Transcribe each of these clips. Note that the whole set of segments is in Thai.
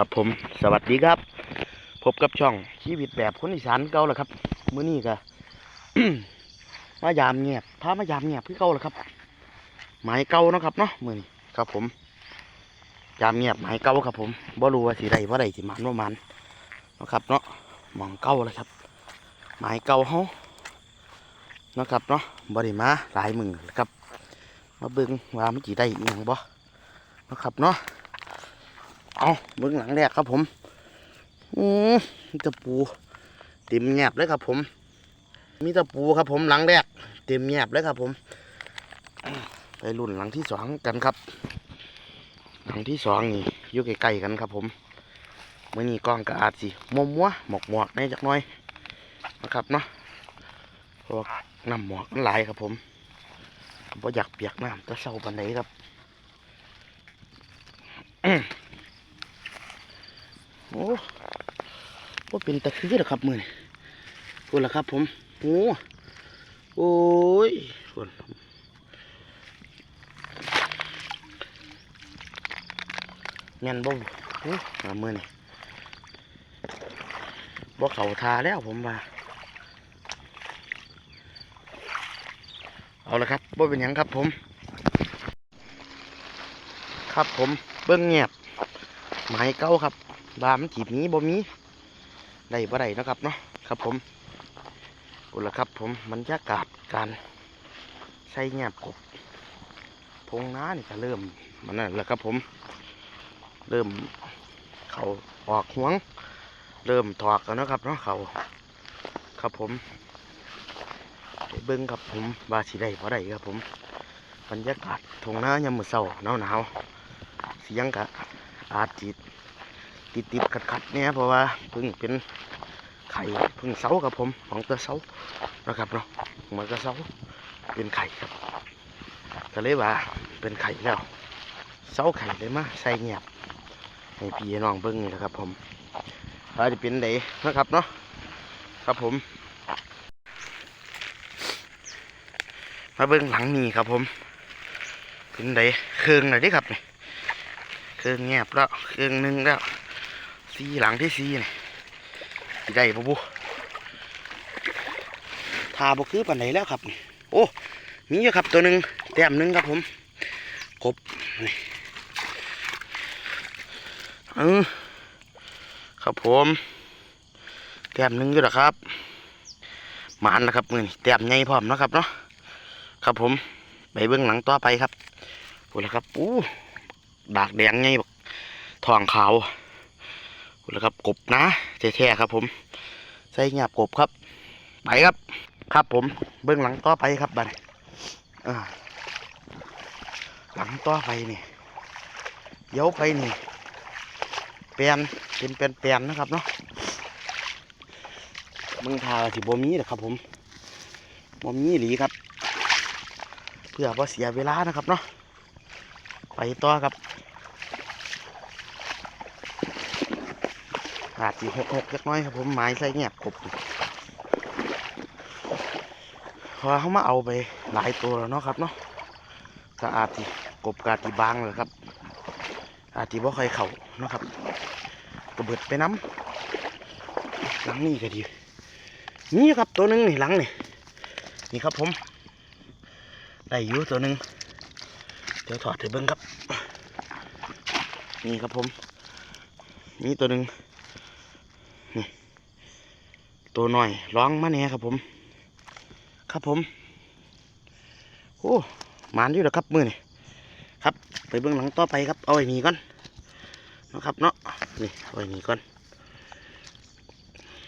ครับผมสวัสดีครับ พบกับช่องชีวิตแบบคนอีสานเก่าแหละครับมื้อนี้ก็มายามเงียบพามายามเงียบคือเก่าแหละครับ หมายเก่าเนาะครับเนาะมื้อนี้ครับ ผม ยามเงียบหมายเก่าครับ ผมบ่รู้ว่าสิได้บ่ได้สิหมันบ่หมันนะครับ เนาะหมองเก่าเลยครับ หมายเก่าเฮานะครับเนาะบ่ได้มาหลายมื้อครับ มาเบิ่งว่ามันสิได้อีหยังบ่นะครับเนาะ เอาเบื้องหลังแรกครับผม อืมตะปูเต็มแงบเลยครับผม มีตะปูครับผมหลังแรก เต็มแงบเลยครับผม ไปรุ่นหลังที่สองกันครับ หลังที่สองนี่อยู่ใกล้ๆกันครับ ผมเมื่อนี้กล้องก็อาจสิมัวมัวหมอกหมอกๆในจักน้อยนะครับเนาะเพราะว่าน้ำหมอกมันหลายครับผมบ่อยากเปียกน้ำแตะเศร้าปันไหนครับ โอ้ว่าเป็นตะคือเหรอครับมือนี่พูดล้วครับผมโอ้โอ้ยส่วนแม่นบ่โอ้มามือนี่บ่เขาทาแล้วผมว่าเอาละครับบ่เป็นยังครับผม ครับผมเบิ้องเงียบหมายเก้าครับ บามันจีบนี้บ่มีได้บ่ได้นะครับเนาะครับผมกุละครับผมบรรยากาศการใช้เงียบกบพงน้านี่ก็เริ่มมันนั่นแหละครับผม เริ่มเขาออกห่วง เริ่มถอกแล้วนะครับเนาะเขาครับผมไปเบิ้งครับผมบาสิได้บ่ได้ครับผมบรรยากาศทงน้ายามมือเช้าหนาวหนาวเสียงกะอาจิต ติดติดขัดขัดๆเนี่ยเพราะว่าเพิ่งเป็นไข่เพิ่งเสาครับผมของตัวเสานะครับเนาะมือนกับเสาเป็นไข่ครับก็เลยว่าเป็นไข่แล้วเสาไข่เลยมาใส่เงียบให้พี่น้องเบิ้งนี่แหละครับผมว่าจะเป็นไดนะครับเนาะครับผมมาเบิ้งหลังนี่ครับผมเป็นไดเครื่องหนดิครับนี่เครื่องเงียบแล้วเครื่องหนึงแล้ว สีหลังที่สีนี่สิได้ปะบุทาบคือปันไหนแล้วครับ โอ้มีอยู่ครับตัวหนึ่งแต้มหนึ่งครับผมกบเออครับผมแต้มหนึ่งอยู่หรอครับหมานนะครับมือนี่แต้มใหญ่พร้อมนะครับเนาะครับผมไปเบื้องหลังต่อไปครับพูดแล้วครับอู้ดากแดงไงบักทองขาว แล้วครับกบนะแท้ๆครับ ผมใส่เงียบกบครับ ไปครับ ครับผมเบื้องหลังต่อไปครับบัดนี้อ่าหลังต่อไปนี่เดี๋ยวไปนี่แปลนเป็นแปลนแปนนะครับเนาะมึงทาสิบมีเหรอครับ ผมบมีหลีครับ เพื่อว่าเสียเวลานะครับเนาะไปต่อครับ อาจจะหกหกเล็กน้อยครับผมไม้ใส่เงียบกบพอเขามาเอาไปหลายตัวแล้วเนาะครับเนาะก็อาจจะกบกาติบางเลยครับ อาจจะบ่ค่อยเข่าเนาะครับกระเบิดไปน้ำหลังนี่ก็ดีนี่ครับตัวหนึ่งนี่หลังนี่นี่ครับผมได้อยู่ตัวหนึ่งเดี๋ยวถอดให้เบิ้งครับ นี่ครับผม นี่ตัวหนึ่ง ตัวหน่อยร้องมาเนี่ยครับผม ครับผมโอ้หมานอยู่แล้วครับมือนี่ครับ ไปเบื้องหลังต่อไปครับเอาไอ้นี่ก่อนนะครับเนาะนี่เอาไอ้นี่ก่อน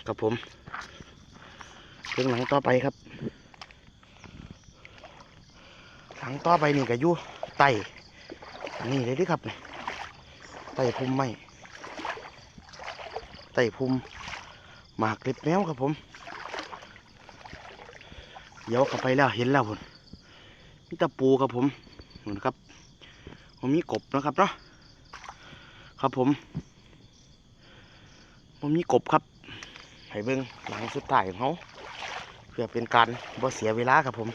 ครับผมเบื้องหลังต่อไปครับ หลังต่อไปนี่ก็อยู่ไตนนี้เลยดิครับไตพุ่มไม้ไตพุ่ม หมากเล็บแมวครับผมเดี๋ยวเข้าไปแล้วเห็นแล้วผมมีตะปูครับผมนู่นะครับผมมีกบนะครับเนาะครับผมผมมีกบครับให้เบิ้งหลังสุดท้ายของเขาเพื่อเป็นการบ่เสียเวลาครับผม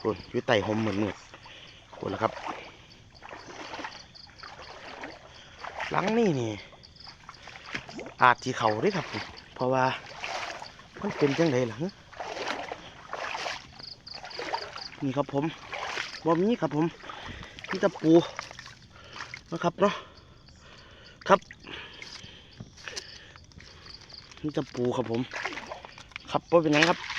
คุณอยู่ใต้หมเหมือนเหมือนคุณละครับ หลังนี่นี่ อาจที่เขาด้ครับ เพราะว่ามันเป็นจังไดหลังนี่ครับผมบ่มีครับผมนี่ตะปูนะครับเนาะครับนี่ตะปูครับผม ครับว่าเป็นยังครับ